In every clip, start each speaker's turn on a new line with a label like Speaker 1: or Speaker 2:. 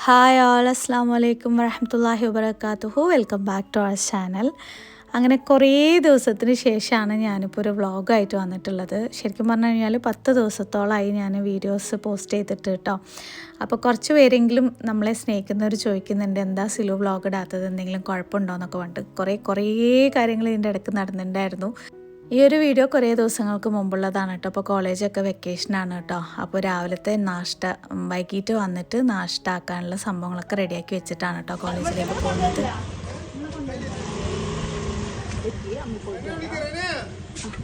Speaker 1: Hi all അസ്സാം വലൈക്കും വരഹമത്തല്ലാഹി വബർക്കാത്തുഹു welcome back to our channel. അങ്ങനെ കുറേ ദിവസത്തിന് ശേഷമാണ് ഞാനിപ്പോൾ ഒരു വ്ളോഗായിട്ട് വന്നിട്ടുള്ളത്. ശരിക്കും പറഞ്ഞു കഴിഞ്ഞാൽ പത്ത് ദിവസത്തോളമായി ഞാൻ വീഡിയോസ് പോസ്റ്റ് ചെയ്തിട്ട് കേട്ടോ. അപ്പോൾ കുറച്ച് പേരെങ്കിലും നമ്മളെ സ്നേഹിക്കുന്നവർ ചോദിക്കുന്നുണ്ട് എന്താ സിലു വ്ളോഗ് ഇടാത്തത്? എന്തെങ്കിലും കുഴപ്പമുണ്ടോ എന്നൊക്കെ പറഞ്ഞിട്ട്. കുറേ കുറേ കാര്യങ്ങൾ ഇതിന്റെ ഇടയ്ക്ക് നടന്നിട്ടുണ്ടായിരുന്നു. ഈ ഒരു വീഡിയോ കുറേ ദിവസങ്ങൾക്ക് മുമ്പുള്ളതാണ് കേട്ടോ. അപ്പോൾ കോളേജൊക്കെ വെക്കേഷനാണ് കേട്ടോ. അപ്പോൾ രാവിലത്തെ നാഷ്ട വൈകിട്ട് വന്നിട്ട് നാഷ്ട ആക്കാനുള്ള സംഭവങ്ങളൊക്കെ റെഡിയാക്കി വെച്ചിട്ടാണ് കേട്ടോ കോളേജിലേക്ക് പോകുന്നത്.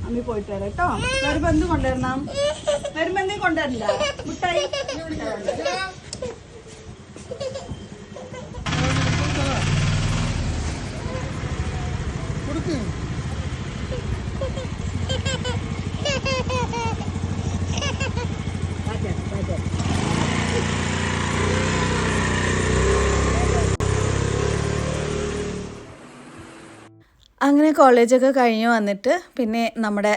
Speaker 2: അമ്മി പോയിട്ട് വരാം കേട്ടോ. വരുമ്പോ എന്ത് കൊണ്ടുവരണം. വരുമ്പോ എന്തെങ്കിലും കൊണ്ടുവരില്ല മുട്ടായി.
Speaker 1: അങ്ങനെ കോളേജൊക്കെ കഴിഞ്ഞ് വന്നിട്ട് പിന്നെ നമ്മുടെ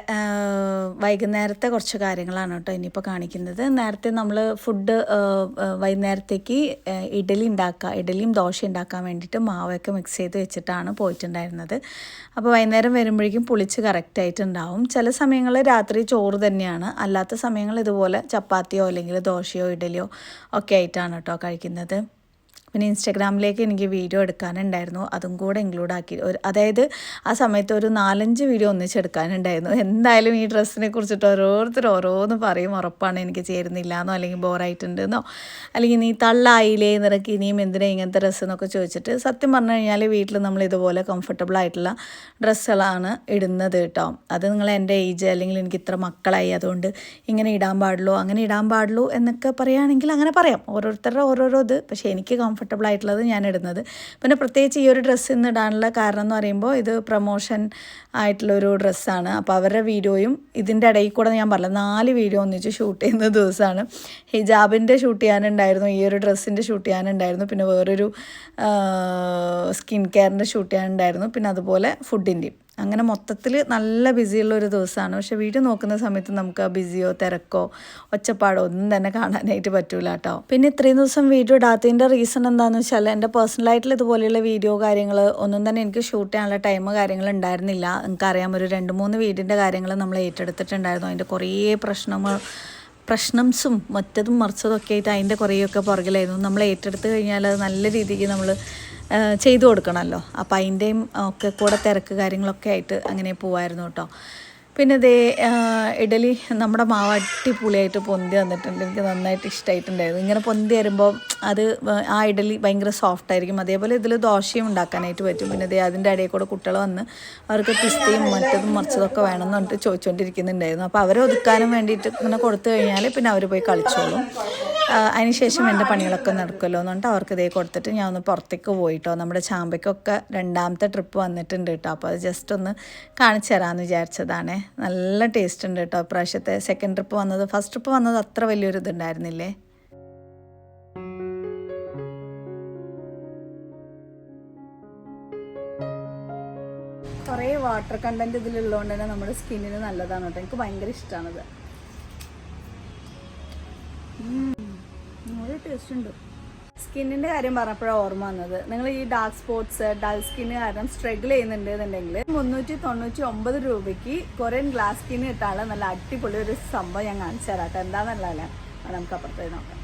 Speaker 1: വൈകുന്നേരത്തെ കുറച്ച് കാര്യങ്ങളാണ് കേട്ടോ ഇനിയിപ്പോൾ കാണിക്കുന്നത്. നേരത്തെ നമ്മൾ ഫുഡ് വൈകുന്നേരത്തേക്ക് ഇഡലി ഉണ്ടാക്കുക ഇഡലിയും ദോശ ഉണ്ടാക്കാൻ വേണ്ടിയിട്ട് മാവൊക്കെ മിക്സ് ചെയ്ത് വെച്ചിട്ടാണ് പോയിട്ടുണ്ടായിരുന്നത്. അപ്പോൾ വൈകുന്നേരം വരുമ്പോഴേക്കും പുളിച്ച് കറക്റ്റായിട്ടുണ്ടാവും ചില സമയങ്ങളിൽ രാത്രി ചോറ് തന്നെയാണ്. അല്ലാത്ത സമയങ്ങൾ ഇതുപോലെ ചപ്പാത്തിയോ അല്ലെങ്കിൽ ദോശയോ ഇഡലിയോ ഒക്കെ ആയിട്ടാണ് കേട്ടോ കഴിക്കുന്നത്. പിന്നെ ഇൻസ്റ്റാഗ്രാമിലേക്ക് എനിക്ക് വീഡിയോ എടുക്കാനുണ്ടായിരുന്നു. അതും കൂടെ ഇൻക്ലൂഡ് ആക്കി. ഒരു അതായത് ആ സമയത്ത് ഒരു നാലഞ്ച് വീഡിയോ ഒന്നിച്ചെടുക്കാനുണ്ടായിരുന്നു. എന്തായാലും ഈ ഡ്രസ്സിനെ കുറിച്ചിട്ട് ഓരോരുത്തർ ഓരോന്ന് പറയും. ഉറപ്പാണ് എനിക്ക് ചേരുന്നില്ല എന്നോ അല്ലെങ്കിൽ ബോറായിട്ടുണ്ടെന്നോ. അല്ലെങ്കിൽ നീ തള്ളായില്ലേ നിനക്ക് ഇനിയും എന്തിനാ ഇങ്ങനത്തെ ഡ്രസ്സ് എന്നൊക്കെ ചോദിച്ചിട്ട് സത്യം പറഞ്ഞു കഴിഞ്ഞാൽ വീട്ടിൽ നമ്മൾ ഇതുപോലെ കംഫർട്ടബിൾ ആയിട്ടുള്ള ഡ്രസ്സുകളാണ് ഇടുന്നത് കേട്ടോ. അത് നിങ്ങൾ എന്റെ ഏജ് അല്ലെങ്കിൽ എനിക്ക് ഇത്ര മക്കളായി അതുകൊണ്ട് ഇങ്ങനെ ഇടാൻ പാടുള്ളൂ അങ്ങനെ ഇടാൻ പാടുള്ളൂ എന്നൊക്കെ പറയുകയാണെങ്കിൽ അങ്ങനെ പറയാം. ഓരോരുത്തരുടെ ഓരോരോ ഇത്. പക്ഷേ എനിക്ക് കംഫർട്ടബിൾ ആയിട്ടുള്ളത് ഞാൻ ഇടുന്നത് പിന്നെ പ്രത്യേകിച്ച് ഈ ഒരു ഡ്രസ്സ് ഇന്ന് ഇടാനുള്ള കാരണം എന്ന് പറയുമ്പോൾ ഇത് പ്രൊമോഷൻ ആയിട്ടുള്ളൊരു ഡ്രസ്സാണ് അപ്പോൾ അവരുടെ വീഡിയോയും ഇതിന്റെ ഇടയിൽ കൂടെ ഞാൻ പറഞ്ഞത് നാല് വീഡിയോ ഒന്നിച്ച് ഷൂട്ട് ചെയ്യുന്ന ദിവസമാണ്. ഹിജാബിന്റെ ഷൂട്ട് ചെയ്യാനുണ്ടായിരുന്നു ഈ ഒരു ഡ്രസ്സിന്റെ ഷൂട്ട് ചെയ്യാനുണ്ടായിരുന്നു പിന്നെ വേറൊരു സ്കിൻ കെയറിന്റെ ഷൂട്ട് ചെയ്യാനുണ്ടായിരുന്നു പിന്നെ അതുപോലെ ഫുഡിന്റെയും അങ്ങനെ മൊത്തത്തിൽ നല്ല ബിസിയുള്ള ഒരു ദിവസമാണ്. പക്ഷെ വീട്ടിൽ നോക്കുന്ന സമയത്ത് നമുക്ക് ആ ബിസിയോ തിരക്കോ ഒച്ചപ്പാടോ ഒന്നും തന്നെ കാണാനായിട്ട് പറ്റൂല കേട്ടോ. പിന്നെ ഇത്രയും ദിവസം വീഡിയോ ഇടാത്തതിന്റെ റീസൺ എന്താണെന്ന് വെച്ചാൽ എന്റെ പേഴ്സണലായിട്ടുള്ള ഇതുപോലെയുള്ള വീഡിയോ കാര്യങ്ങൾ ഒന്നും തന്നെ എനിക്ക് ഷൂട്ട് ചെയ്യാനുള്ള ടൈം കാര്യങ്ങൾ ഉണ്ടായിരുന്നില്ല. നിങ്ങൾക്കറിയാം ഒരു രണ്ട് മൂന്ന് വീടിന്റെ കാര്യങ്ങൾ നമ്മൾ ഏറ്റെടുത്തിട്ടുണ്ടായിരുന്നു. അതിന്റെ കുറേ പ്രശ്നങ്ങൾ പ്രശ്നംസും മറ്റതും മറിച്ചതും ഒക്കെ ആയിട്ട് അതിന്റെ കുറേയൊക്കെ പുറകിലായിരുന്നു. നമ്മൾ ഏറ്റെടുത്ത് കഴിഞ്ഞാൽ അത് നല്ല രീതിക്ക് നമ്മൾ ചെയ്തു കൊടുക്കണമല്ലോ. അപ്പോൾ അതിന്റെയും ഒക്കെ കൂടെ തിരക്ക് കാര്യങ്ങളൊക്കെ ആയിട്ട് അങ്ങനെ പോവായിരുന്നു കേട്ടോ. പിന്നെ ഇതേ ഇഡലി നമ്മുടെ മാവ് അടിപൊളിയായിട്ട് പൊന്തി വന്നിട്ടുണ്ട്. എനിക്ക് നന്നായിട്ട് ഇഷ്ടമായിട്ടുണ്ടായിരുന്നു ഇങ്ങനെ പൊന്തി വരുമ്പോൾ അത് ആ ഇഡലി ഭയങ്കര സോഫ്റ്റ് ആയിരിക്കും. അതേപോലെ ഇതിൽ ദോശയും ഉണ്ടാക്കാനായിട്ട് പറ്റും. പിന്നെ ഇതേ അതിന്റെ ഇടയിൽ കൂടെ കുട്ടികൾ വന്ന് അവർക്ക് പിസ്തയും മറ്റതും മറിച്ചതൊക്കെ വേണമെന്ന് പറഞ്ഞിട്ട് ചോദിച്ചുകൊണ്ടിരിക്കുന്നുണ്ടായിരുന്നു അപ്പോൾ അവരെ ഒതുക്കാനും വേണ്ടിയിട്ട് ഇങ്ങനെ കൊടുത്തു കഴിഞ്ഞാൽ പിന്നെ അവർ പോയി കളിച്ചോളും. അതിനുശേഷം എന്റെ പണികളൊക്കെ നടക്കുമല്ലോ എന്ന് പറഞ്ഞിട്ട് അവർക്ക് ഇതേ കൊടുത്തിട്ട് ഞാൻ ഒന്ന് പുറത്തേക്ക് പോയിട്ടോ. നമ്മുടെ ചാമ്പയ്ക്കൊക്കെ രണ്ടാമത്തെ ട്രിപ്പ് വന്നിട്ടുണ്ട് കേട്ടോ. അപ്പോൾ അത് ജസ്റ്റ് ഒന്ന് കാണിച്ചു തരാമെന്ന് വിചാരിച്ചതാണേ. നല്ല ടേസ്റ്റ് ഉണ്ട് കേട്ടോ അപ്രാവശ്യത്തെ സെക്കൻഡ് ട്രിപ്പ് വന്നത്. ഫസ്റ്റ് ട്രിപ്പ് വന്നത് അത്ര വലിയൊരു ഇതുണ്ടായിരുന്നില്ലേ?
Speaker 2: കുറേ വാട്ടർ കണ്ടന്റ് ഇതിലുള്ളതുകൊണ്ട് തന്നെ നമ്മുടെ സ്കിന്നിന് നല്ലതാണ് കേട്ടോ. എനിക്ക് ഭയങ്കര ഇഷ്ടമാണത് ടേസ്റ്റ് ഉണ്ട്. സ്കിന്നിന്റെ കാര്യം പറഞ്ഞപ്പോഴാണ് ഓർമ്മ വന്നത്. നിങ്ങൾ ഈ ഡാർക്ക് സ്പോട്ട്സ് ഡൾ സ്കിന്ന് കാരണം സ്ട്രഗിൾ ചെയ്യുന്നുണ്ടെന്നുണ്ടെങ്കിൽ മുന്നൂറ്റി തൊണ്ണൂറ്റി ഒമ്പത് രൂപയ്ക്ക് കൊറിയൻ ഗ്ലാസ് സ്കിന്ന് കിട്ടാനുള്ള നല്ല അടിപൊളി ഒരു സംഭവം ഞാൻ കാണിച്ചു തരാം കേട്ടോ. എന്താണെന്നല്ല നമുക്ക് അപ്പുറത്തേക്ക് നോക്കാം.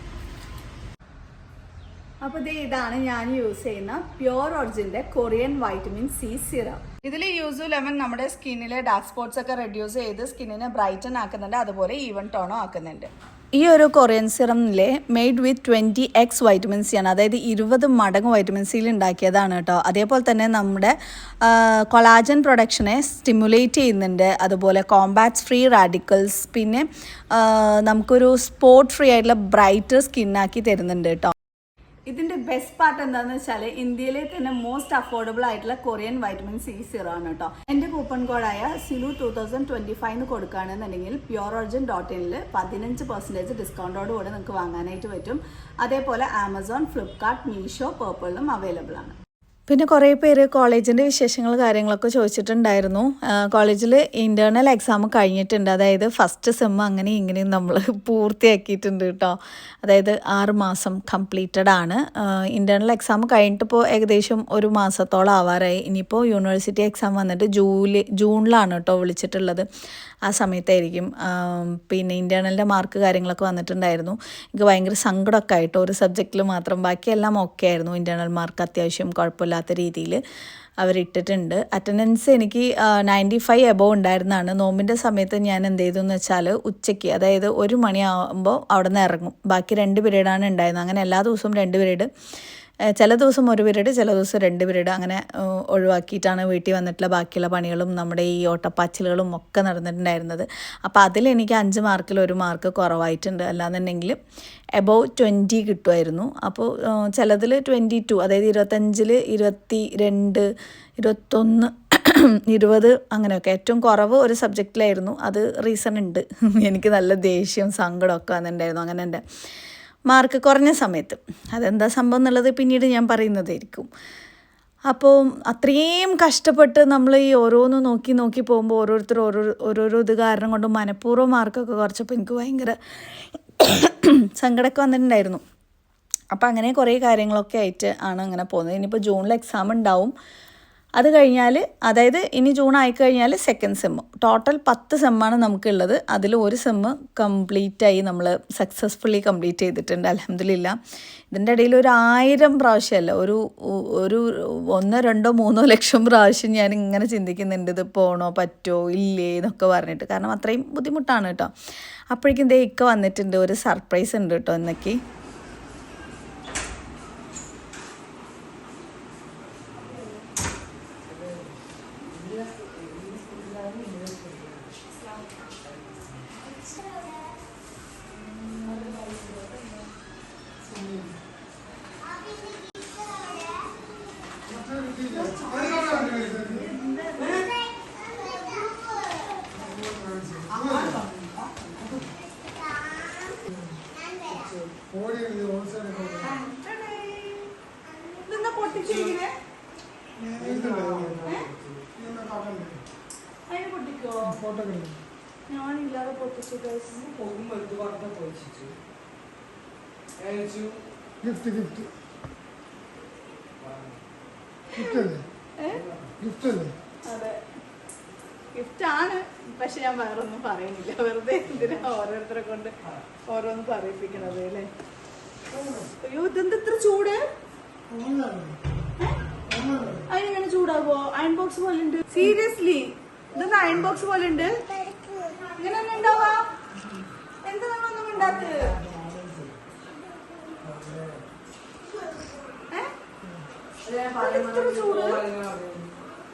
Speaker 2: അപ്പോൾ ദേ ഇതാണ് ഞാൻ യൂസ് ചെയ്യുന്ന പ്യുവർ ഒറിജിന്റെ കൊറിയൻ വൈറ്റമിൻ സി സിറം ഇതിൽ യൂസ് ലെമൺ നമ്മുടെ സ്കിന്നിലെ ഡാർക്ക് സ്പോട്ട്സ് ഒക്കെ റെഡ്യൂസ് ചെയ്ത് സ്കിന്നിനെ ബ്രൈറ്റൻ ആക്കുന്നുണ്ട് അതുപോലെ ഈവൻ ടോണോ ആക്കുന്നുണ്ട്.
Speaker 1: ഈ ഒരു Korean സിറമിലെ made with twenty X vitamin C ആണ്. അതായത് ഇരുപത് മടങ്ങ് വൈറ്റമിൻ സിയിൽ ഉണ്ടാക്കിയതാണ് കേട്ടോ. അതേപോലെ തന്നെ നമ്മുടെ കൊളാജൻ പ്രൊഡക്ഷനെ സ്റ്റിമുലേറ്റ് ചെയ്യുന്നുണ്ട്. അതുപോലെ കോമ്പാറ്റ്സ് ഫ്രീ റാഡിക്കൽസ് പിന്നെ നമുക്കൊരു സ്പോട്ട് ഫ്രീ ആയിട്ടുള്ള ബ്രൈറ്റർ സ്കിന്നാക്കി തരുന്നുണ്ട് കേട്ടോ.
Speaker 2: ഇതിന്റെ ബെസ്റ്റ് പാർട്ട് എന്താണെന്ന് വെച്ചാൽ ഇന്ത്യയിലെ തന്നെ മോസ്റ്റ് അഫോർഡബിൾ ആയിട്ടുള്ള കൊറിയൻ വൈറ്റമിൻ സി സീറോ ആണ് കേട്ടോ എന്റെ coupon കോഡായ Silu two thousand twenty five കൊടുക്കുകയാണെന്നുണ്ടെങ്കിൽ pure origin dot ഇനിൽ പതിനഞ്ച് പെർസെന്റേജ് ഡിസ്കൗണ്ടോട് കൂടെ നിങ്ങൾക്ക് വാങ്ങാനായിട്ട് പറ്റും. അതേപോലെ ആമസോൺ ഫ്ലിപ്കാർട്ട് മീഷോ പേർപ്പിളിലും അവൈലബിൾ ആണ്.
Speaker 1: പിന്നെ കുറേ പേര് കോളേജിന്റെ വിശേഷങ്ങൾ കാര്യങ്ങളൊക്കെ ചോദിച്ചിട്ടുണ്ടായിരുന്നു. കോളേജിൽ ഇന്റേർണൽ എക്സാം കഴിഞ്ഞിട്ടുണ്ട്. അതായത് ഫസ്റ്റ് സെം അങ്ങനെ ഇങ്ങനെയും നമ്മൾ പൂർത്തിയാക്കിയിട്ടുണ്ട് കേട്ടോ. അതായത് ആറ് മാസം കംപ്ലീറ്റഡ് ആണ്. ഇന്റേർണൽ എക്സാം കഴിഞ്ഞിട്ടിപ്പോൾ ഏകദേശം ഒരു മാസത്തോളം ആവാറായി ഇനിയിപ്പോൾ യൂണിവേഴ്സിറ്റി എക്സാം വന്നിട്ട് ജൂലൈ ജൂണിലാണ് കേട്ടോ വിളിച്ചിട്ടുള്ളത്. ആ സമയത്തായിരിക്കും. പിന്നെ ഇന്റേണലിന്റെ മാർക്ക് കാര്യങ്ങളൊക്കെ വന്നിട്ടുണ്ടായിരുന്നു. എനിക്ക് ഭയങ്കര സങ്കടമൊക്കെ ആയിട്ട് ഒരു സബ്ജക്റ്റിൽ മാത്രം ബാക്കിയെല്ലാം ഓക്കെ ആയിരുന്നു ഇന്റേണൽ മാർക്ക് അത്യാവശ്യം കുഴപ്പമില്ലാത്ത രീതിയിൽ അവരിട്ടിട്ടുണ്ട് അറ്റൻഡൻസ് എനിക്ക് നയന്റി ഫൈവ് എബോവ് ഉണ്ടായിരുന്നതാണ് നോമ്പിന്റെ സമയത്ത് ഞാൻ എന്ത് ചെയ്തു എന്ന് വെച്ചാൽ ഉച്ചയ്ക്ക് അതായത് ഒരു മണിയാകുമ്പോൾ അവിടെ നിന്ന് ഇറങ്ങും. ബാക്കി രണ്ട് പീരീഡാണ് ഉണ്ടായിരുന്നത്. അങ്ങനെ എല്ലാ ദിവസവും രണ്ട് പീരീഡ് ചില ദിവസം ഒരു പീരീഡ് ചില ദിവസം രണ്ട് പീരീഡ് അങ്ങനെ ഒഴിവാക്കിയിട്ടാണ് വീട്ടിൽ വന്നിട്ടുള്ള ബാക്കിയുള്ള പണികളും നമ്മുടെ ഈ ഓട്ടപ്പാച്ചിലുകളും ഒക്കെ നടന്നിട്ടുണ്ടായിരുന്നത്. അപ്പോൾ അതിൽ എനിക്ക് അഞ്ച് മാർക്കിൽ ഒരു മാർക്ക് കുറവായിട്ടുണ്ട്. അല്ലാന്നുണ്ടെങ്കിൽ എബോവ് ട്വന്റി കിട്ടുമായിരുന്നു. അപ്പോൾ ചിലതിൽ ട്വന്റി ടു അതായത് ഇരുപത്തഞ്ചിൽ ഇരുപത്തി രണ്ട് ഇരുപത്തൊന്ന് ഇരുപത് അങ്ങനെയൊക്കെ. ഏറ്റവും കുറവ് ഒരു സബ്ജക്റ്റിലായിരുന്നു അത് റീസൺ ഉണ്ട്. എനിക്ക് നല്ല ദേഷ്യം സങ്കടമൊക്കെ വന്നിട്ടുണ്ടായിരുന്നു. അങ്ങനെ എന്റെ മാർക്ക് കുറഞ്ഞ സമയത്ത്. അതെന്താ സംഭവം എന്നുള്ളത് പിന്നീട് ഞാൻ പറയുന്നതായിരിക്കും. അപ്പോൾ അത്രയും കഷ്ടപ്പെട്ട് നമ്മൾ ഈ ഓരോന്ന് നോക്കി നോക്കി പോകുമ്പോൾ ഓരോരുത്തർ ഓരോ ഓരോരോ ഇത് കാരണം കൊണ്ട് മനഃപൂർവം മാർക്കൊക്കെ കുറച്ചപ്പോൾ എനിക്ക് ഭയങ്കര സങ്കടമൊക്കെ വന്നിട്ടുണ്ടായിരുന്നു. അപ്പോൾ അങ്ങനെ കുറേ കാര്യങ്ങളൊക്കെ ആയിട്ട് ആണ് അങ്ങനെ പോകുന്നത്. ഇനിയിപ്പോൾ ജൂണിൽ എക്സാം ഉണ്ടാവും. അത് കഴിഞ്ഞാൽ അതായത് ഇനി ജൂൺ ആയിക്കഴിഞ്ഞാൽ സെക്കൻഡ് സെമ്മ് ടോട്ടൽ പത്ത് സെമ്മാണ് നമുക്കുള്ളത്. അതിൽ ഒരു സെമ്മ് കംപ്ലീറ്റ് ആയി നമ്മൾ സക്സസ്ഫുള്ളി കംപ്ലീറ്റ് ചെയ്തിട്ടുണ്ട്. അലഹമില്ല ഇതിന്റെ ഇടയിൽ ഒരു ആയിരം പ്രാവശ്യമല്ല ഒരു ഒരു ഒന്നോ രണ്ടോ മൂന്നോ ലക്ഷം പ്രാവശ്യം ഞാൻ ഇങ്ങനെ ചിന്തിക്കുന്നുണ്ട്. ഇത് പോണോ പറ്റോ ഇല്ലേ എന്നൊക്കെ പറഞ്ഞിട്ട്. കാരണം അത്രയും ബുദ്ധിമുട്ടാണ് കേട്ടോ. അപ്പോഴേക്കും ദേ ഇക്ക വന്നിട്ടുണ്ട് ഒരു സർപ്രൈസ് ഉണ്ട് കേട്ടോ എന്നൊക്കെ
Speaker 2: അതിന് പൊട്ടിക്കോ.
Speaker 3: ഗിഫ്റ്റ് ഗിഫ്റ്റ് ഗിഫ്റ്റ്
Speaker 2: അതെ. പക്ഷെ ഞാൻ വേറെ ഒന്നും പറയുന്നില്ല. വെറുതെ എന്തിനാ ഓരോരുത്തരെ കൊണ്ട് ഓരോന്ന് പറയിപ്പിക്കണത് അല്ലേ? അയ്യോ ഇതെന്താ ഇത്ര ചൂട്? ബോക്സ് പോലെ ഉണ്ട് സീരിയസ്ലി ഇതൊന്ന് അയൺ ബോക്സ് പോലെ ഉണ്ട് ഇങ്ങനെ തന്നെ ഉണ്ടാവാ? എന്താ നമ്മളൊന്നും ഉണ്ടാക്ക്? ചൂട്?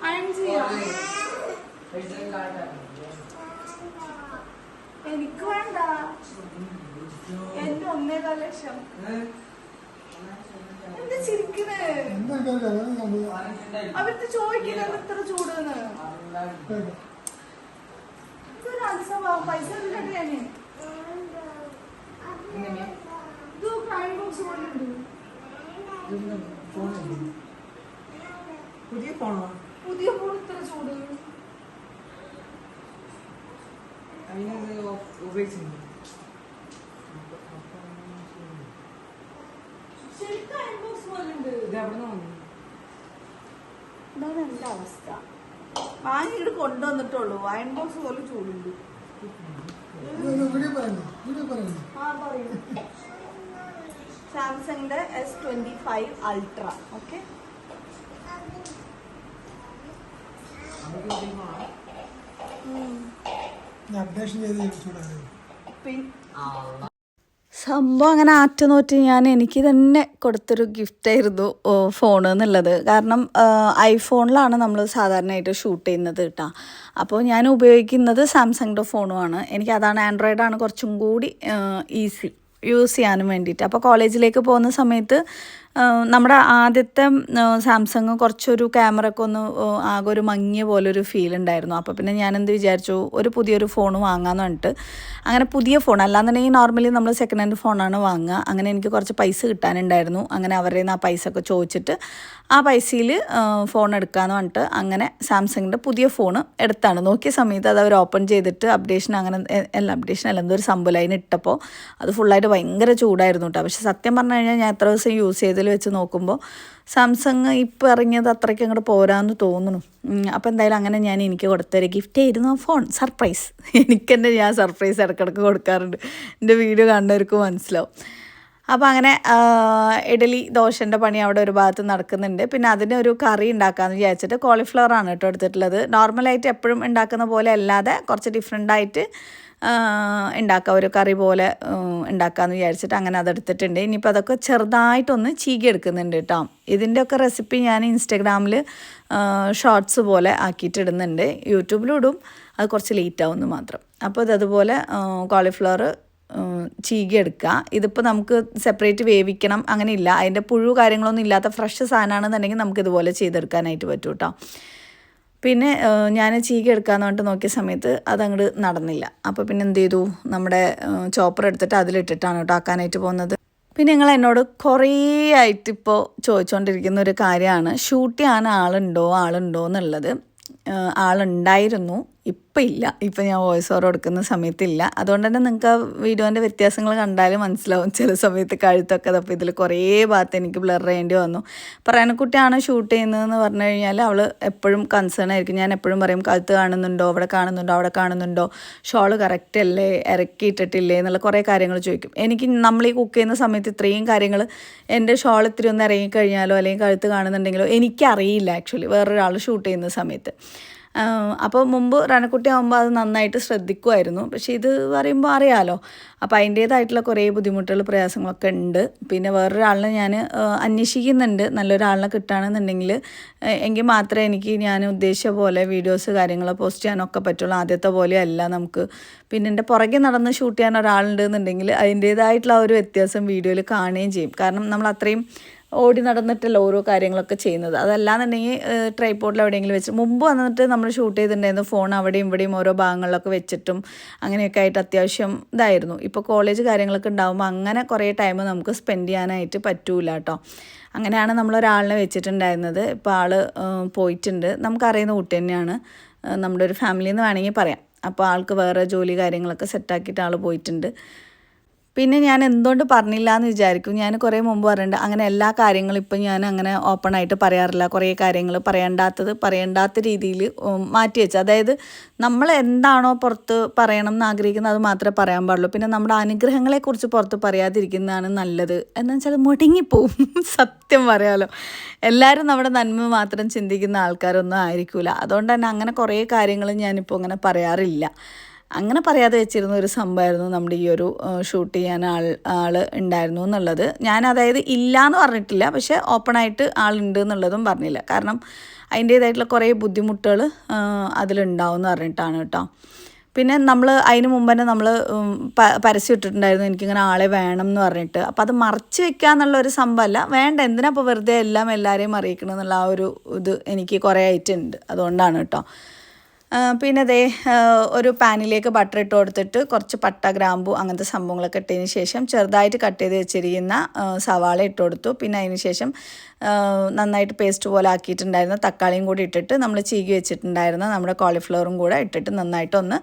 Speaker 2: അയൺ ചെയ്യാം. എനിക്ക് വേണ്ട. എന്റെ ഒന്നേകാല ലക്ഷം. എന്താ ചിരിക്കണേ? അവർക്ക് ചോദിക്കുന്നത് ഇത്ര ചൂടെന്ന് ഇതൊരു അത്സവം പൈസ ഇട്ടിട്ട് ഞാൻ. ഇത് ക്രൈം ബോക്സ് പോലെ ഉണ്ട്.
Speaker 4: പുതിയ ഫോണോ
Speaker 2: പുതിയ ഫോൺ ഇത്ര ചൂട്
Speaker 4: അതിനത് ഉപയോഗിച്ചിരുന്നു
Speaker 2: ശരിക്കും അയൺ ബോക്സ് പോലെ
Speaker 4: നിന്ന് വന്നു.
Speaker 2: ഇതാണ് എന്റെ അവസ്ഥ. വാങ്ങിയിട്ട് കൊണ്ടുവന്നിട്ടുള്ളൂ. അയൺ ബോക്സ് പോലെ ചൂടുണ്ട്. സാംസങ്ങിന്റെ S twenty five ultra okay
Speaker 3: updation ചെയ്ത്
Speaker 1: സംഭവം അങ്ങനെ ആറ്റുനോറ്റ് ഞാൻ എനിക്ക് തന്നെ കൊടുത്തൊരു ഗിഫ്റ്റായിരുന്നു ഫോൺ എന്നുള്ളത്. കാരണം ഐഫോണിലാണ് നമ്മൾ സാധാരണയായിട്ട് ഷൂട്ട് ചെയ്യുന്നത് കേട്ടോ. അപ്പോൾ ഞാൻ ഉപയോഗിക്കുന്നത് സാംസങ്ങിന്റെ ഫോണുമാണ് എനിക്ക് അതാണ് ആൻഡ്രോയിഡാണ് കുറച്ചും കൂടി ഈസി യൂസ് ചെയ്യാനും വേണ്ടിയിട്ട്. അപ്പോൾ കോളേജിലേക്ക് പോകുന്ന സമയത്ത് നമ്മുടെ ആദ്യത്തെ സാംസങ് കുറച്ചൊരു ക്യാമറ ഒക്കെ ഒന്ന് ആകെ ഒരു മങ്ങിയ പോലെ ഒരു ഫീൽ ഉണ്ടായിരുന്നു. അപ്പോൾ പിന്നെ ഞാൻ എന്ത് വിചാരിച്ചു ഒരു പുതിയൊരു ഫോൺ വാങ്ങാന്ന് പറഞ്ഞിട്ട് അങ്ങനെ പുതിയ ഫോൺ അല്ലാന്നുണ്ടെങ്കിൽ നോർമലി നമ്മൾ സെക്കൻഡ് ഹാൻഡ് ഫോണാണ് വാങ്ങുക. അങ്ങനെ എനിക്ക് കുറച്ച് പൈസ കിട്ടാനുണ്ടായിരുന്നു. അങ്ങനെ അവരുടെ നിന്ന് ആ പൈസ ഒക്കെ ചോദിച്ചിട്ട് ആ പൈസയിൽ ഫോൺ എടുക്കാന്ന് പറഞ്ഞിട്ട് അങ്ങനെ സാംസങ്ങിന്റെ പുതിയ ഫോൺ എടുത്താണ്. നോക്കിയ സമയത്ത് അത് അവർ ഓപ്പൺ ചെയ്തിട്ട് അപ്ഡേഷൻ അങ്ങനെ അല്ല അപ്ഡേഷൻ അല്ല എന്തോ ഒരു സംഭവം അതിന് ഇട്ടപ്പോൾ അത് ഫുള്ളായിട്ട് ഭയങ്കര ചൂടായിരുന്നു കേട്ടോ പക്ഷെ സത്യം പറഞ്ഞു കഴിഞ്ഞാൽ ഞാൻ എത്ര ദിവസം യൂസ് വെച്ച് നോക്കുമ്പോൾ സാംസങ് ഇപ്പോൾ ഇറങ്ങിയത് അത്രയ്ക്ക് അങ്ങോട്ട് പോരാന്ന് തോന്നുന്നു. അപ്പോൾ എന്തായാലും അങ്ങനെ ഞാൻ എനിക്ക് കൊടുത്തൊരു ഗിഫ്റ്റ് ആയിരുന്നു ആ ഫോൺ സർപ്രൈസ് എനിക്ക് തന്നെ ഞാൻ സർപ്രൈസ് ഇടയ്ക്കിടയ്ക്ക് കൊടുക്കാറുണ്ട്. എന്റെ വീഡിയോ കണ്ടവർക്ക് മനസ്സിലാവും. അപ്പോൾ അങ്ങനെ ഇഡലി ദോശന്റെ പണി അവിടെ ഒരു ഭാഗത്ത് നടക്കുന്നുണ്ട്. പിന്നെ അതിന് ഒരു കറി ഉണ്ടാക്കാമെന്ന് വിചാരിച്ചിട്ട് കോളിഫ്ലവർ ആണ് കേട്ടോ എടുത്തിട്ടുള്ളത്. നോർമലായിട്ട് എപ്പോഴും ഉണ്ടാക്കുന്ന പോലെ അല്ലാതെ കുറച്ച് ഡിഫറെന്റ് ആയിട്ട് ഉണ്ടാക്കാം. ഒരു കറി പോലെ ഉണ്ടാക്കാമെന്ന് വിചാരിച്ചിട്ട് അങ്ങനെ അതെടുത്തിട്ടുണ്ട്. ഇനിയിപ്പോൾ അതൊക്കെ ചെറുതായിട്ടൊന്ന് ചീകി എടുക്കുന്നുണ്ട് കേട്ടോ ഇതിന്റെയൊക്കെ റെസിപ്പി ഞാൻ ഇൻസ്റ്റഗ്രാമിൽ ഷോർട്സ് പോലെ ആക്കിയിട്ടിടുന്നുണ്ട്. യൂട്യൂബിലും അത് കുറച്ച് ലേറ്റ് ആവുമെന്ന് മാത്രം. അപ്പോൾ ഇതതുപോലെ കോളിഫ്ലവർ ചീകി എടുക്കുക. ഇതിപ്പോൾ നമുക്ക് സെപ്പറേറ്റ് വേവിക്കണം അങ്ങനെയില്ല. അതിന്റെ പുഴു കാര്യങ്ങളൊന്നും ഇല്ലാത്ത ഫ്രഷ് സാധനമാണെന്നുണ്ടെങ്കിൽ നമുക്ക് ഇതുപോലെ ചെയ്തെടുക്കാനായിട്ട് പറ്റും കേട്ടോ പിന്നെ ഞാൻ ചീക എടുക്കാന്ന് പറഞ്ഞിട്ട് നോക്കിയ സമയത്ത് അതങ്ങോട്ട് നടന്നില്ല. അപ്പോൾ പിന്നെ എന്ത് ചെയ്തു? നമ്മുടെ ചോപ്പർ എടുത്തിട്ട് അതിലിട്ടിട്ടാണ് കേട്ടോ ആക്കാനായിട്ട് പോകുന്നത്. പിന്നെ നിങ്ങൾ എന്നോട് കുറേ ആയിട്ട് ഇപ്പോൾ ചോദിച്ചുകൊണ്ടിരിക്കുന്ന ഒരു കാര്യമാണ്. ഷൂട്ട് ചെയ്യാൻ ആളുണ്ടോ? ആളുണ്ടോ എന്നുള്ളത് ആളുണ്ടായിരുന്നു. ഇപ്പം ഇല്ല ഇപ്പം ഞാൻ വോയിസ് ഓവർ കൊടുക്കുന്ന സമയത്തില്ല. അതുകൊണ്ട് തന്നെ നിങ്ങൾക്ക് ആ വീഡിയോന്റെ വ്യത്യാസങ്ങൾ കണ്ടാലും മനസ്സിലാവും. ചില സമയത്ത് കഴുത്തൊക്കെ അപ്പോൾ ഇതിൽ കുറേ ഭാഗത്ത് എനിക്ക് ബ്ലർ ചെയ്യേണ്ടി വന്നു. പറയാനക്കുട്ടിയാണ് ഷൂട്ട് ചെയ്യുന്നതെന്ന് പറഞ്ഞു കഴിഞ്ഞാൽ അവൾ എപ്പോഴും കൺസേൺ ആയിരിക്കും. ഞാൻ എപ്പോഴും പറയും കഴുത്ത് കാണുന്നുണ്ടോ? അവിടെ കാണുന്നുണ്ടോ? അവിടെ കാണുന്നുണ്ടോ? ഷോൾ കറക്റ്റ് അല്ലേ? ഇറക്കിയിട്ടിട്ടില്ലേ എന്നുള്ള കുറേ കാര്യങ്ങൾ ചോദിക്കും. എനിക്ക് നമ്മൾ ഈ കുക്ക് ചെയ്യുന്ന സമയത്ത് ഇത്രയും കാര്യങ്ങൾ എന്റെ ഷോൾ ഇത്തിരി ഒന്ന് ഇറങ്ങിക്കഴിഞ്ഞാലോ അല്ലെങ്കിൽ കഴുത്ത് കാണുന്നുണ്ടെങ്കിലോ എനിക്കറിയില്ല ആക്ച്വലി വേറൊരാൾ ഷൂട്ട് ചെയ്യുന്ന സമയത്ത്. അപ്പോൾ മുമ്പ് റണക്കുട്ടി ആകുമ്പോൾ അത് നന്നായിട്ട് ശ്രദ്ധിക്കുമായിരുന്നു പക്ഷേ ഇത് പറയുമ്പോൾ അറിയാലോ അപ്പോൾ അതിന്റേതായിട്ടുള്ള കുറേ ബുദ്ധിമുട്ടുകൾ പ്രയാസങ്ങളൊക്കെ ഉണ്ട്. പിന്നെ വേറൊരാളിനെ ഞാൻ അന്വേഷിക്കുന്നുണ്ട്. നല്ലൊരാളിനെ കിട്ടുകയാണെന്നുണ്ടെങ്കിൽ എങ്കിൽ മാത്രമേ എനിക്ക് ഞാൻ ഉദ്ദേശിച്ച പോലെ വീഡിയോസ് കാര്യങ്ങൾ പോസ്റ്റ് ചെയ്യാനൊക്കെ പറ്റുള്ളൂ. ആദ്യത്തെ പോലെ അല്ല നമുക്ക്. പിന്നെ എന്റെ പുറകെ നടന്ന് ഷൂട്ട് ചെയ്യാൻ ഒരാളുണ്ടെന്നുണ്ടെങ്കിൽ അതിന്റേതായിട്ടുള്ള ഒരു വ്യത്യാസം വീഡിയോയിൽ കാണുകയും ചെയ്യും. കാരണം നമ്മൾ അത്രയും ഓടി നടന്നിട്ടല്ല ഓരോ കാര്യങ്ങളൊക്കെ ചെയ്യുന്നത്. അതല്ലാന്നുണ്ടെങ്കിൽ ട്രൈപ്പോർഡിൽ എവിടെയെങ്കിലും വെച്ച് മുമ്പ് വന്നിട്ട് നമ്മൾ ഷൂട്ട് ചെയ്തിട്ടുണ്ടായിരുന്നു ഫോൺ അവിടെയും ഇവിടെയും ഓരോ ഭാഗങ്ങളിലൊക്കെ വെച്ചിട്ടും അങ്ങനെയൊക്കെ ആയിട്ട് അത്യാവശ്യം ഇതായിരുന്നു. ഇപ്പോൾ കോളേജ് കാര്യങ്ങളൊക്കെ ഉണ്ടാകുമ്പോൾ അങ്ങനെ കുറേ ടൈം നമുക്ക് സ്പെൻഡ് ചെയ്യാനായിട്ട് പറ്റൂല കേട്ടോ. അങ്ങനെയാണ് നമ്മൾ നമ്മളൊരാളിനെ വെച്ചിട്ടുണ്ടായിരുന്നത്. ഇപ്പോൾ ആൾ പോയിട്ടുണ്ട്. നമുക്കറിയുന്ന കുട്ടി തന്നെയാണ്. നമ്മുടെ ഒരു ഫാമിലി എന്ന് വേണമെങ്കിൽ പറയാം. അപ്പോൾ ആൾക്ക് വേറെ ജോലി കാര്യങ്ങളൊക്കെ സെറ്റാക്കിയിട്ട് ആൾ പോയിട്ടുണ്ട്. പിന്നെ ഞാൻ എന്തുകൊണ്ട് പറഞ്ഞില്ല എന്ന് വിചാരിക്കും. ഞാൻ കുറേ മുമ്പ് പറഞ്ഞിട്ടുണ്ട് അങ്ങനെ എല്ലാ കാര്യങ്ങളും ഇപ്പം ഞാൻ അങ്ങനെ ഓപ്പൺ ആയിട്ട് പറയാറില്ല. കുറേ കാര്യങ്ങൾ പറയേണ്ടാത്തത് പറയേണ്ടാത്ത രീതിയിൽ മാറ്റി വെച്ചു. അതായത് നമ്മൾ എന്താണോ പുറത്ത് പറയണം എന്ന് ആഗ്രഹിക്കുന്നത് അത് മാത്രമേ പറയാൻ പാടുള്ളൂ. പിന്നെ നമ്മുടെ അനുഗ്രഹങ്ങളെക്കുറിച്ച് പുറത്ത് പറയാതിരിക്കുന്നതാണ് നല്ലത്. എന്ന് വെച്ചാൽ മുടങ്ങിപ്പോവും. സത്യം പറയാലോ. എല്ലാവരും നമ്മുടെ നന്മ മാത്രം ചിന്തിക്കുന്ന ആൾക്കാരൊന്നും ആയിരിക്കില്ല അതുകൊണ്ട് തന്നെ അങ്ങനെ കുറേ കാര്യങ്ങൾ ഞാനിപ്പോൾ അങ്ങനെ പറയാറില്ല. അങ്ങനെ പറയാതെ വെച്ചിരുന്ന ഒരു സംഭവമായിരുന്നു നമ്മുടെ ഈ ഒരു ഷൂട്ട് ചെയ്യാൻ ആൾ ആൾ ഉണ്ടായിരുന്നു എന്നുള്ളത്. ഞാൻ അതായത് ഇല്ല എന്ന് പറഞ്ഞിട്ടില്ല പക്ഷേ ഓപ്പണായിട്ട് ആളുണ്ട് എന്നുള്ളതും പറഞ്ഞില്ല. കാരണം അതിന്റേതായിട്ടുള്ള കുറേ ബുദ്ധിമുട്ടുകൾ അതിലുണ്ടാവും എന്ന് പറഞ്ഞിട്ടാണ് കേട്ടോ. പിന്നെ നമ്മൾ അതിന് മുമ്പ് തന്നെ നമ്മൾ പരസ്യം ഇട്ടിട്ടുണ്ടായിരുന്നു എനിക്കിങ്ങനെ ആളെ വേണം എന്ന് പറഞ്ഞിട്ട്. അപ്പോൾ അത് മറച്ചു വെക്കുക എന്നുള്ള ഒരു സംഭവമല്ല വേണ്ട എന്തിനാ ഇപ്പോൾ വെറുതെ എല്ലാം എല്ലാവരെയും അറിയിക്കണം എന്നുള്ള ആ ഒരു ഇത് എനിക്ക് കുറേ ആയിട്ടുണ്ട്. അതുകൊണ്ടാണ് കേട്ടോ. പിന്നെ അതേ ഒരു പാനിലേക്ക് ബട്ടർ ഇട്ട് കൊടുത്തിട്ട് കുറച്ച് പട്ട ഗ്രാമ്പു അങ്ങനത്തെ സംഭവങ്ങളൊക്കെ ഇട്ടതിന് ശേഷം ചെറുതായിട്ട് കട്ട് ചെയ്ത് വെച്ചിരിക്കുന്ന സവാള ഇട്ട് കൊടുത്തു. പിന്നെ അതിന് ശേഷം നന്നായിട്ട് പേസ്റ്റ് പോലെ ആക്കിയിട്ടുണ്ടായിരുന്ന തക്കാളിയും കൂടി ഇട്ടിട്ട് നമ്മൾ ചീകി വെച്ചിട്ടുണ്ടായിരുന്ന നമ്മുടെ കോളിഫ്ലവറും കൂടെ ഇട്ടിട്ട് നന്നായിട്ടൊന്ന്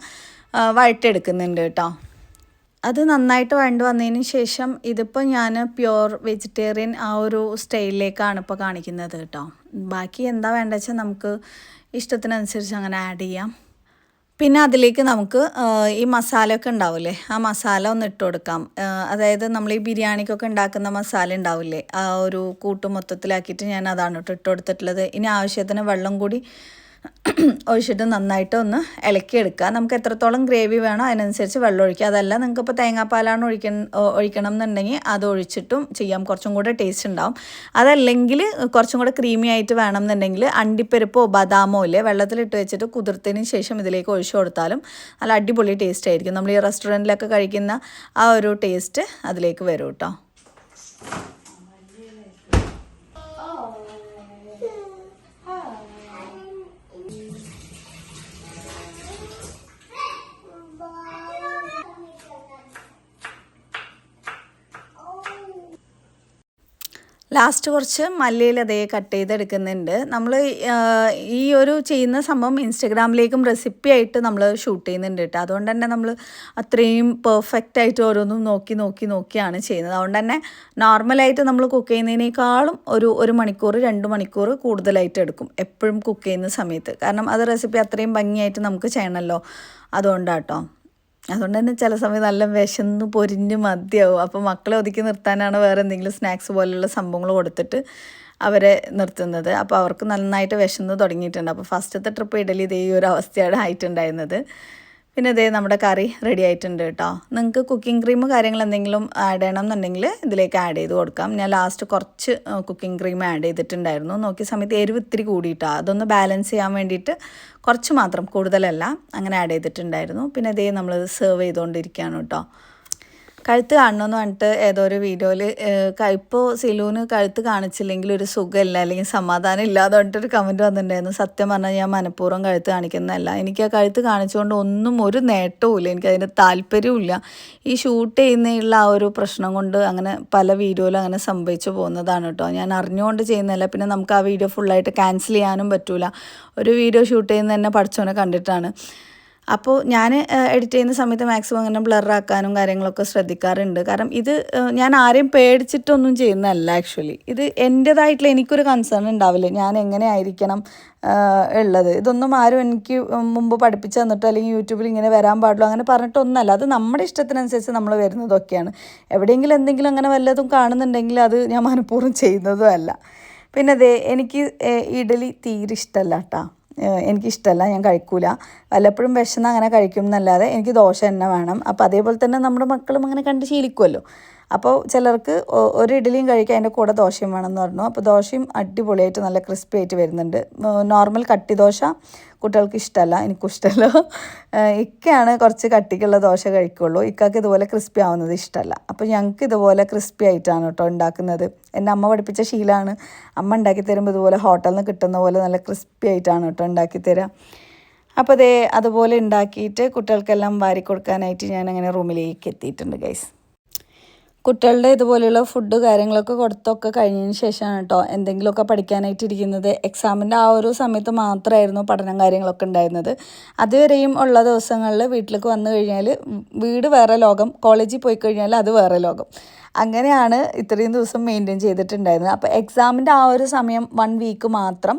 Speaker 1: വഴറ്റെടുക്കുന്നുണ്ട് കേട്ടോ. അത് നന്നായിട്ട് വഴണ്ട് വന്നതിന് ശേഷം ഇതിപ്പോൾ ഞാൻ പ്യുവർ വെജിറ്റേറിയൻ ആ ഒരു സ്റ്റൈലിലേക്കാണ് ഇപ്പോൾ കാണിക്കുന്നത് കേട്ടോ. ബാക്കി എന്താ വേണ്ടത് വെച്ചാൽ നമുക്ക് ഇഷ്ടത്തിനനുസരിച്ച് അങ്ങനെ ആഡ് ചെയ്യാം. പിന്നെ അതിലേക്ക് നമുക്ക് ഈ മസാലയൊക്കെ ഉണ്ടാവില്ലേ ആ മസാല ഒന്ന് ഇട്ട് കൊടുക്കാം. അതായത് നമ്മൾ ഈ ബിരിയാണിക്കൊക്കെ ഉണ്ടാക്കുന്ന മസാല ഉണ്ടാവില്ലേ? ആ ഒരു കൂട്ട് മൊത്തത്തിലാക്കിയിട്ട് ഞാൻ അതാണ് ഇട്ട് കൊടുത്തിട്ടുള്ളത്. ഇനി ആവശ്യത്തിന് വെള്ളം കൂടി ഒഴിച്ചിട്ട് നന്നായിട്ട് ഒന്ന് ഇളക്കിയെടുക്കുക. നമുക്ക് എത്രത്തോളം ഗ്രേവി വേണോ അതിനനുസരിച്ച് വെള്ളം ഒഴിക്കുക. അതല്ല നിങ്ങൾക്ക് ഇപ്പോൾ തേങ്ങാപ്പാലാണ് ഒഴിക്ക ഒഴിക്കണം എന്നുണ്ടെങ്കിൽ അത് ഒഴിച്ചിട്ടും ചെയ്യാം. കുറച്ചും കൂടെ ടേസ്റ്റ് ഉണ്ടാവും. അതല്ലെങ്കിൽ കുറച്ചും കൂടെ ക്രീമി ആയിട്ട് വേണം എന്നുണ്ടെങ്കിൽ അണ്ടിപ്പരിപ്പോ ബദാമോ ഇല്ലേ വെള്ളത്തിലിട്ട് വെച്ചിട്ട് കുതിർത്തതിന് ശേഷം ഇതിലേക്ക് ഒഴിച്ചു കൊടുത്താലും നല്ല അടിപൊളി ടേസ്റ്റ് ആയിരിക്കും. നമ്മൾ ഈ റെസ്റ്റോറന്റിലൊക്കെ കഴിക്കുന്ന ആ ഒരു ടേസ്റ്റ് അതിലേക്ക് വരും കേട്ടോ. ലാസ്റ്റ് കുറച്ച് മല്ലിയിൽ അതേ കട്ട് ചെയ്തെടുക്കുന്നുണ്ട്. നമ്മൾ ഈ ഒരു ചെയ്യുന്ന സംഭവം ഇൻസ്റ്റഗ്രാമിലേക്കും റെസിപ്പി ആയിട്ട് നമ്മൾ ഷൂട്ട് ചെയ്യുന്നുണ്ട് കേട്ടോ അതുകൊണ്ട് തന്നെ നമ്മൾ അത്രയും പെർഫെക്റ്റ് ആയിട്ട് ഓരോന്നും നോക്കി നോക്കി നോക്കിയാണ് ചെയ്യുന്നത്. അതുകൊണ്ട് തന്നെ നോർമലായിട്ട് നമ്മൾ കുക്ക് ചെയ്യുന്നതിനേക്കാളും ഒരു ഒരു മണിക്കൂർ രണ്ട് മണിക്കൂർ കൂടുതലായിട്ട് എടുക്കും എപ്പോഴും കുക്ക് ചെയ്യുന്ന സമയത്ത്. കാരണം അത് റെസിപ്പി അത്രയും ഭംഗിയായിട്ട് നമുക്ക് ചെയ്യണമല്ലോ അതുകൊണ്ടാട്ടോ. അതുകൊണ്ട് തന്നെ ചില സമയം നല്ല വിശന്ന് പൊരിഞ്ഞ് മതിയാവും. അപ്പോൾ മക്കളെ ഒതുക്കി നിർത്താനാണ് വേറെ എന്തെങ്കിലും സ്നാക്സ് പോലെയുള്ള സംഭവങ്ങൾ കൊടുത്തിട്ട് അവരെ നിർത്തുന്നത്. അപ്പോൾ അവർക്ക് നന്നായിട്ട് വിശന്ന് തുടങ്ങിയിട്ടുണ്ട്. അപ്പോൾ ഫസ്റ്റത്തെ ട്രിപ്പ് ഇഡലി ഇതേ ഒരു അവസ്ഥയാണ് ആയിട്ടുണ്ടായിരുന്നത്. പിന്നെ ഇതേ നമ്മുടെ കറി റെഡി ആയിട്ടുണ്ട് കേട്ടോ. നിങ്ങൾക്ക് കുക്കിംഗ് ക്രീം കാര്യങ്ങൾ എന്തെങ്കിലും ആഡ് ചെയ്യണം എന്നുണ്ടെങ്കിൽ ഇതിലേക്ക് ആഡ് ചെയ്ത് കൊടുക്കാം. ഞാൻ ലാസ്റ്റ് കുറച്ച് കുക്കിംഗ് ക്രീം ആഡ് ചെയ്തിട്ടുണ്ടായിരുന്നു. നോക്കിയ സമയത്ത് എരിവ് ഇത്തിരി കൂടിയിട്ടാണ് അതൊന്ന് ബാലൻസ് ചെയ്യാൻ വേണ്ടിയിട്ട് കുറച്ച് മാത്രം കൂടുതലല്ല അങ്ങനെ ആഡ് ചെയ്തിട്ടുണ്ടായിരുന്നു. പിന്നെ ഇതേ നമ്മൾ സെർവ് ചെയ്തുകൊണ്ടിരിക്കുകയാണ് കേട്ടോ. കഴുത്ത് കാണണമെന്ന് പറഞ്ഞിട്ട് ഏതോ ഒരു വീഡിയോയിൽ ഇപ്പോൾ സിലൂന് കഴുത്ത് കാണിച്ചില്ലെങ്കിൽ ഒരു സുഖമില്ല അല്ലെങ്കിൽ സമാധാനം ഇല്ലാതെ പറഞ്ഞിട്ടൊരു കമന്റ് വന്നിട്ടുണ്ടായിരുന്നു. സത്യം പറഞ്ഞാൽ ഞാൻ മനഃപൂർവം കഴുത്ത് കാണിക്കുന്നതല്ല. എനിക്ക് ആ കഴുത്ത് കാണിച്ചുകൊണ്ട് ഒന്നും ഒരു നേട്ടവും ഇല്ല എനിക്ക് അതിന് താല്പര്യമില്ല ഈ ഷൂട്ട് ചെയ്യുന്നതിലുള്ള ആ ഒരു പ്രശ്നം കൊണ്ട് അങ്ങനെ പല വീഡിയോയിലും അങ്ങനെ സംഭവിച്ചു പോകുന്നതാണ് കേട്ടോ. ഞാൻ അറിഞ്ഞുകൊണ്ട് ചെയ്യുന്നതല്ല പിന്നെ നമുക്ക് ആ വീഡിയോ ഫുള്ളായിട്ട് ക്യാൻസൽ ചെയ്യാനും പറ്റൂല. ഒരു വീഡിയോ ഷൂട്ട് ചെയ്യുന്നത് തന്നെ പഠിച്ചോനെ കണ്ടിട്ടാണ്. അപ്പോൾ ഞാൻ എഡിറ്റ് ചെയ്യുന്ന സമയത്ത് മാക്സിമം അങ്ങനെ ബ്ലറാക്കാനും കാര്യങ്ങളൊക്കെ ശ്രദ്ധിക്കാറുണ്ട്. കാരണം ഇത് ഞാൻ ആരെയും പേടിച്ചിട്ടൊന്നും ചെയ്യുന്നതല്ല ആക്ച്വലി ഇത് എന്റേതായിട്ടുള്ള എനിക്കൊരു കൺസേൺ ഉണ്ടാവില്ല? ഞാൻ എങ്ങനെ ആയിരിക്കണം ഉള്ളത്? ഇതൊന്നും ആരും എനിക്ക് മുമ്പ് പഠിപ്പിച്ച് തന്നിട്ടോ അല്ലെങ്കിൽ യൂട്യൂബിൽ ഇങ്ങനെ വരാൻ പാടുള്ളൂ അങ്ങനെ പറഞ്ഞിട്ടൊന്നല്ല അത് നമ്മുടെ ഇഷ്ടത്തിനനുസരിച്ച് നമ്മൾ വരുന്നതൊക്കെയാണ്. എവിടെയെങ്കിലും എന്തെങ്കിലും അങ്ങനെ വല്ലതും കാണുന്നുണ്ടെങ്കിൽ അത് ഞാൻ മനഃപൂർവം ചെയ്യുന്നതും അല്ല പിന്നെ അതെ എനിക്ക് ഇഡലി തീരെ ഇഷ്ടമല്ല കേട്ടോ എനിക്കിഷ്ടമല്ല ഞാൻ കഴിക്കൂല. വല്ലപ്പോഴും വിശന്ന് അങ്ങനെ കഴിക്കും എന്നല്ലാതെ എനിക്ക് ദോശ തന്നെ വേണം. അപ്പോൾ അതേപോലെ തന്നെ നമ്മുടെ മക്കളും അങ്ങനെ കണ്ട് ശീലിക്കുമല്ലോ അപ്പോൾ ചിലർക്ക് ഒരു ഇഡലിയും കഴിക്കാൻ അതിന്റെ കൂടെ ദോശയും വേണമെന്ന് പറഞ്ഞു. അപ്പോൾ ദോശയും അടിപൊളിയായിട്ട് നല്ല ക്രിസ്പി ആയിട്ട് വരുന്നുണ്ട്. നോർമൽ കട്ടി ദോശ കുട്ടികൾക്ക് ഇഷ്ടമല്ല എനിക്കും ഇഷ്ടമല്ല. ഇക്കയാണ് കുറച്ച് കട്ടിക്കുള്ള ദോശ കഴിക്കുള്ളൂ. ഇക്കക്ക് ഇതുപോലെ ക്രിസ്പി ആവുന്നത് ഇഷ്ടമല്ല. അപ്പോൾ ഞങ്ങൾക്ക് ഇതുപോലെ ക്രിസ്പി ആയിട്ടാണ് കേട്ടോ ഉണ്ടാക്കുന്നത്. എന്റെ അമ്മ പഠിപ്പിച്ച ശീലമാണ്. അമ്മ ഉണ്ടാക്കി തരുമ്പോൾ ഇതുപോലെ ഹോട്ടലിൽ നിന്ന് കിട്ടുന്ന പോലെ നല്ല ക്രിസ്പി ആയിട്ടാണ് കേട്ടോ ഉണ്ടാക്കി തരാം. അപ്പോൾ അതേ അതുപോലെ ഉണ്ടാക്കിയിട്ട് കുട്ടികൾക്കെല്ലാം വാരി കൊടുക്കാനായിട്ട് ഞാൻ അങ്ങനെ റൂമിലേക്ക് എത്തിയിട്ടുണ്ട് ഗൈസ് കുട്ടികളുടെ ഇതുപോലെയുള്ള ഫുഡ് കാര്യങ്ങളൊക്കെ കൊടുത്തൊക്കെ കഴിഞ്ഞതിന് ശേഷമാണ് കേട്ടോ എന്തെങ്കിലുമൊക്കെ പഠിക്കാനായിട്ട് ഇരിക്കുന്നത് എക്സാമിന്റെ ആ ഒരു സമയത്ത് മാത്രമായിരുന്നു പഠനം കാര്യങ്ങളൊക്കെ ഉണ്ടായിരുന്നത്. അതുവരെയും ഉള്ള ദിവസങ്ങളിൽ വീട്ടിലേക്ക് വന്നു കഴിഞ്ഞാൽ വീട് വേറെ ലോകം കോളേജിൽ പോയി കഴിഞ്ഞാൽ അത് വേറെ ലോകം. അങ്ങനെയാണ് ഇത്രയും ദിവസം മെയിന്റെയിൻ ചെയ്തിട്ടുണ്ടായിരുന്നത്. അപ്പോൾ എക്സാമിന്റെ ആ ഒരു സമയം വൺ വീക്ക് മാത്രം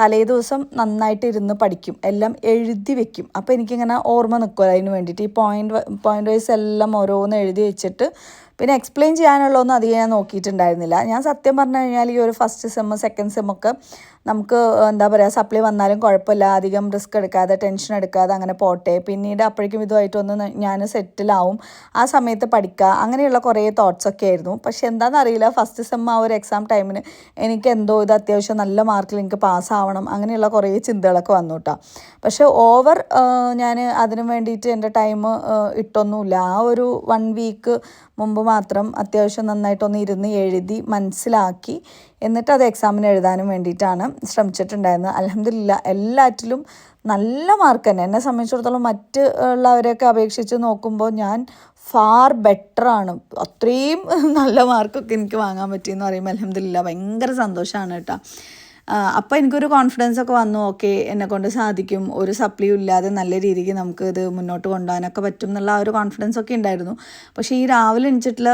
Speaker 1: തലേ ദിവസം നന്നായിട്ട് ഇരുന്ന് പഠിക്കും. എല്ലാം എഴുതി വെക്കും. അപ്പോൾ എനിക്കിങ്ങനെ ഓർമ്മ നിൽക്കുമല്ലോ അതിന് വേണ്ടിയിട്ട്. ഈ പോയിന്റ് പോയിന്റ് വൈസ് എല്ലാം ഓരോന്ന് എഴുതി വെച്ചിട്ട് പിന്നെ എക്സ്പ്ലെയിൻ ചെയ്യാനുള്ള ഒന്നും അധികം ഞാൻ നോക്കിയിട്ടുണ്ടായിരുന്നില്ല. ഞാൻ സത്യം പറഞ്ഞു കഴിഞ്ഞാൽ ഈ ഒരു ഫസ്റ്റ് സെമ്മ് സെക്കൻഡ് സെമ്മൊക്കെ നമുക്ക് എന്താ പറയുക സപ്ലൈ വന്നാലും കുഴപ്പമില്ല. അധികം റിസ്ക് എടുക്കാതെ ടെൻഷൻ എടുക്കാതെ അങ്ങനെ പോട്ടെ. പിന്നീട് അപ്പോഴേക്കും ഇതുമായിട്ടൊന്ന് ഞാൻ സെറ്റിലാവും ആ സമയത്ത് പഠിക്കുക അങ്ങനെയുള്ള കുറേ തോട്ട്സൊക്കെ ആയിരുന്നു. പക്ഷെ എന്താണെന്ന് അറിയില്ല. ഫസ്റ്റ് സെം ആ ഒരു എക്സാം ടൈമിന് എനിക്ക് എന്തോ ഇത് അത്യാവശ്യം നല്ല മാർക്കിൽ എനിക്ക് പാസ്സാവണം അങ്ങനെയുള്ള കുറേ ചിന്തകളൊക്കെ വന്നു കേട്ടോ പക്ഷെ ഓവർ ഞാൻ അതിനു വേണ്ടിയിട്ട് എന്റെ ടൈം ഇട്ടൊന്നുമില്ല. ആ ഒരു വൺ വീക്ക് മുമ്പ് മാത്രം അത്യാവശ്യം നന്നായിട്ടൊന്ന് ഇരുന്ന് എഴുതി മനസ്സിലാക്കി എന്നിട്ട് അത് എക്സാമിന് എഴുതാനും വേണ്ടിയിട്ടാണ് ശ്രമിച്ചിട്ടുണ്ടായിരുന്നത്. അലഹമില്ല എല്ലാറ്റിലും നല്ല മാർക്ക് തന്നെ. എന്നെ സംബന്ധിച്ചിടത്തോളം മറ്റ് ഉള്ളവരെയൊക്കെ അപേക്ഷിച്ച് നോക്കുമ്പോൾ ഞാൻ ഫാർ ബെറ്ററാണ് അത്രയും നല്ല മാർക്കൊക്കെ എനിക്ക് വാങ്ങാൻ പറ്റിയെന്ന് പറയുമ്പോൾ അലഹമില്ല ഭയങ്കര സന്തോഷമാണ് കേട്ടോ. അപ്പോൾ എനിക്കൊരു കോൺഫിഡൻസ് ഒക്കെ വന്നു ഓക്കെ എന്നെ കൊണ്ട് സാധിക്കും. ഒരു സപ്ലിയും ഇല്ലാതെ നല്ല രീതിക്ക് നമുക്ക് ഇത് മുന്നോട്ട് കൊണ്ടുപോകാനൊക്കെ പറ്റും എന്നുള്ള ആ ഒരു കോൺഫിഡൻസ് ഒക്കെ ഉണ്ടായിരുന്നു. പക്ഷേ ഈ രാവിലെ എണിച്ചിട്ടുള്ള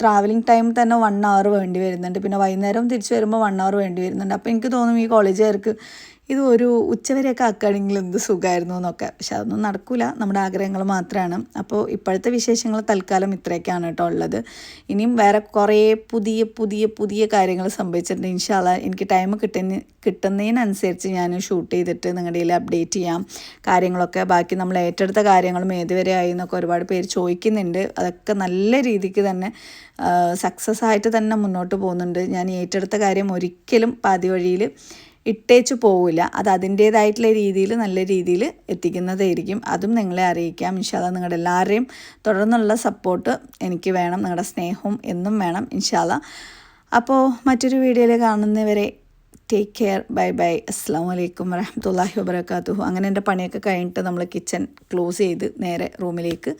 Speaker 1: ട്രാവലിംഗ് ടൈം തന്നെ വൺ അവർ വേണ്ടി വരുന്നുണ്ട്. പിന്നെ വൈകുന്നേരം തിരിച്ച് വരുമ്പോൾ വൺ അവർ വേണ്ടി വരുന്നുണ്ട്. അപ്പോൾ എനിക്ക് തോന്നും ഈ കോളേജുകാർക്ക് ഇത് ഒരു ഉച്ചവരെയൊക്കെ ആക്കുകയാണെങ്കിൽ എന്ത് സുഖമായിരുന്നു എന്നൊക്കെ. പക്ഷെ അതൊന്നും നടക്കില്ല നമ്മുടെ ആഗ്രഹങ്ങൾ മാത്രമാണ്. അപ്പോൾ ഇപ്പോഴത്തെ വിശേഷങ്ങൾ തൽക്കാലം ഇത്രയൊക്കെയാണ് കേട്ടോ ഉള്ളത്. ഇനിയും വേറെ കുറേ പുതിയ പുതിയ പുതിയ കാര്യങ്ങൾ സംഭവിച്ചിട്ടുണ്ട്. ഇൻഷാല്ല എനിക്ക് ടൈം കിട്ടുന്ന കിട്ടുന്നതിനനുസരിച്ച് ഞാൻ ഷൂട്ട് ചെയ്തിട്ട് നിങ്ങളുടെ കയ്യിൽ അപ്ഡേറ്റ് ചെയ്യാം. കാര്യങ്ങളൊക്കെ. ബാക്കി നമ്മൾ ഏറ്റെടുത്ത കാര്യങ്ങളും ഏതുവരെ ആയി എന്നൊക്കെ ഒരുപാട് പേര് ചോദിക്കുന്നുണ്ട്. അതൊക്കെ നല്ല രീതിക്ക് തന്നെ സക്സസ് ആയിട്ട് തന്നെ മുന്നോട്ട് പോകുന്നുണ്ട്. ഞാൻ ഏറ്റെടുത്ത കാര്യം ഒരിക്കലും പാതി വഴിയിൽ ഇട്ടേച്ചു പോവില്ല. അത് അതിന്റേതായിട്ടുള്ള രീതിയിൽ നല്ല രീതിയിൽ എത്തിക്കുന്നതായിരിക്കും. അതും നിങ്ങളെ അറിയിക്കാം. ഇൻഷാല്ല നിങ്ങളുടെ എല്ലാവരെയും തുടർന്നുള്ള സപ്പോർട്ട് എനിക്ക് വേണം. നിങ്ങളുടെ സ്നേഹവും എന്നും വേണം ഇൻഷാല്ല അപ്പോൾ മറ്റൊരു വീഡിയോയിൽ കാണുന്നവരെ ടേക്ക് കെയർ ബൈ ബൈ അസ്സാം വലൈക്കും വരഹമത്തല്ലാഹി വബർക്കാത്തുഹു അങ്ങനെ എന്റെ പണിയൊക്കെ കഴിഞ്ഞിട്ട് നമ്മൾ കിച്ചൺ ക്ലോസ് ചെയ്ത് നേരെ റൂമിലേക്ക്